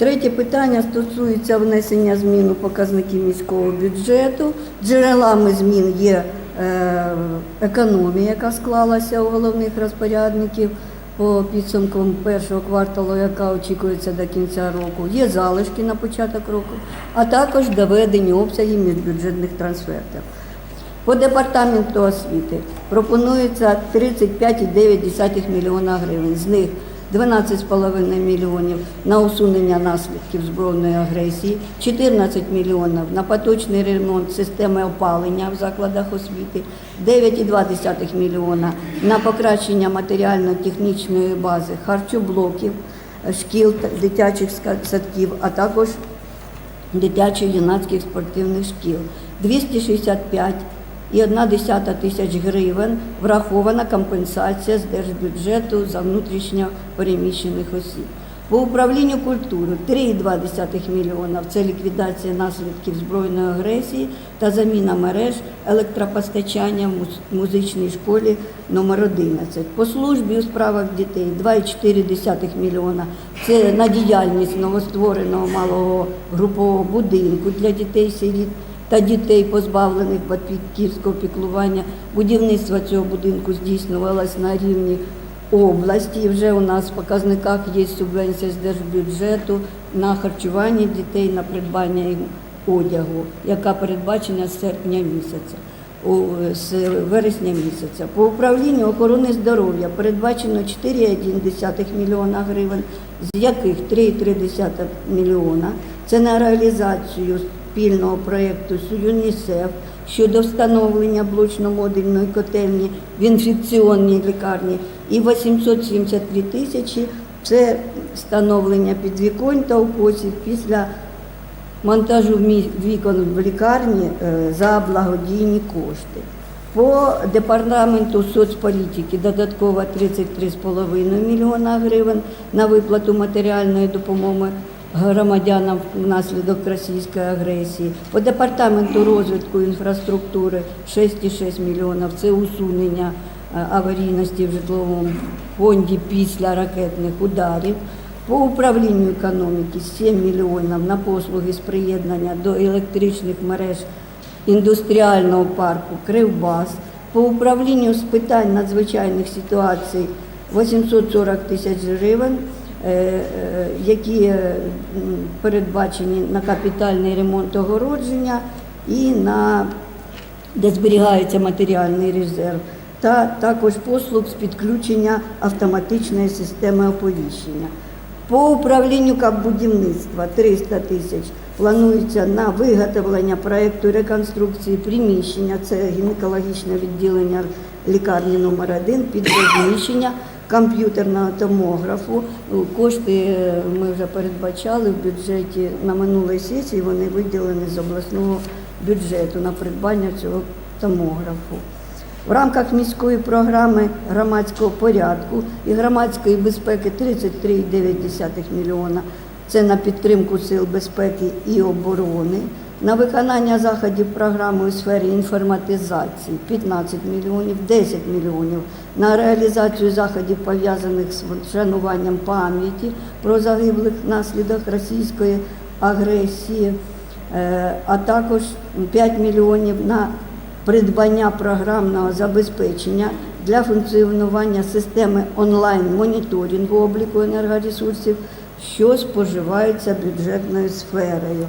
Третє питання стосується внесення змін у показники міського бюджету. Джерелами змін є е, економія, яка склалася у головних розпорядників по підсумкам першого кварталу, яка очікується до кінця року. Є залишки на початок року, а також доведені обсяги міжбюджетних трансфертів. По департаменту освіти пропонується 35,9 мільйона гривень. З них 12,5 мільйонів на усунення наслідків збройної агресії, 14 мільйонів на поточний ремонт системи опалення в закладах освіти, 9,2 мільйона на покращення матеріально-технічної бази харчоблоків, шкіл, дитячих садків, а також дитячо-юнацьких спортивних шкіл. 265 і 1,1 тисяч гривень врахована компенсація з держбюджету за внутрішньо переміщених осіб. По управлінню культури 3,2 мільйона – це ліквідація наслідків збройної агресії та заміна мереж електропостачання в музичній школі номер 11. По службі у справах дітей 2,4 мільйона – це на діяльність новоствореного малого групового будинку для дітей-сиріт та дітей, позбавлених батьківського піклування. Будівництво цього будинку здійснювалось на рівні області. Вже у нас в показниках є субвенція з держбюджету на харчування дітей, на придбання їм одягу, яка передбачена з серпня місяця. З вересня місяця. По управлінню охорони здоров'я передбачено 4,1 мільйона гривень, з яких 3,3 мільйона – це на реалізацію спільного проєкту ЮНІСЕФ щодо встановлення блочно-модульної котельні в інфекціонній лікарні і 873 тисячі – це встановлення підвіконь та укосів після монтажу вікон в лікарні е, за благодійні кошти. По департаменту соцполітики додатково 33,5 мільйона гривень на виплату матеріальної допомоги громадянам внаслідок російської агресії. По департаменту розвитку інфраструктури 6,6 мільйонів – це усунення е, аварійності в житловому фонді після ракетних ударів. По управлінню економіки 7 мільйонів на послуги з приєднання до електричних мереж індустріального парку Кривбас. По управлінню з питань надзвичайних ситуацій 840 тисяч гривень, які е, передбачені на капітальний ремонт огородження і на де зберігається матеріальний резерв, та також послуг з підключення автоматичної системи оповіщення. По управлінню капбудівництва 300 тисяч планується на виготовлення проєкту реконструкції приміщення, це гінекологічне відділення лікарні номер 1 під розміщення комп'ютерного томографу. Ну, Кошти е, ми вже передбачали в бюджеті на минулій сесії, вони виділені з обласного бюджету на придбання цього томографу. В рамках міської програми громадського порядку і громадської безпеки 33,9 мільйона. Це на підтримку сил безпеки і оборони, на виконання заходів програми у сфері інформатизації 15 мільйонів, 10 мільйонів, на реалізацію заходів пов'язаних з вшануванням пам'яті про загиблих внаслідок російської агресії, е, а також 5 мільйонів на придбання програмного забезпечення для функціонування системи онлайн-моніторингу обліку енергоресурсів, що споживаються бюджетною сферою.